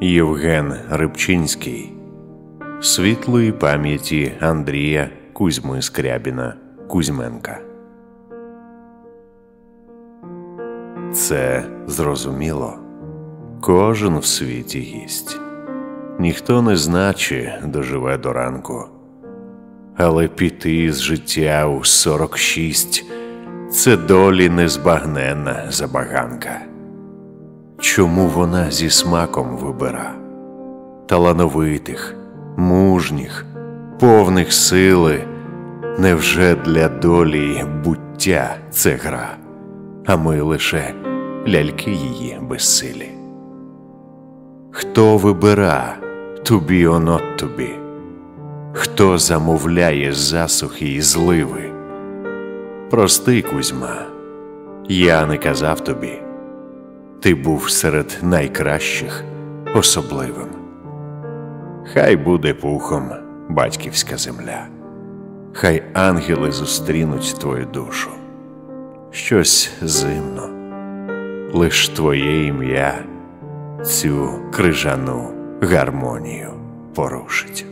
Євген Рибчинський, світлої пам'яті Андрія Кузьми Скрябіна Кузьменка. Це зрозуміло. Кожен в світі гість. Ніхто не значе доживе до ранку. Але піти з життя у 46 це долі незбагненна забаганка. Чому вона зі смаком вибира талановитих, мужніх, повних сили, невже для долі буття це гра, а ми лише ляльки її безсилі? Хто вибира not to be? Хто замовляє засухи і зливи? Прости, Кузьма, я не казав тобі, ти був серед найкращих особливим. Хай буде пухом батьківська земля, хай ангели зустрінуть твою душу. Щось зимно, лиш твоє ім'я цю крижану гармонію порушить.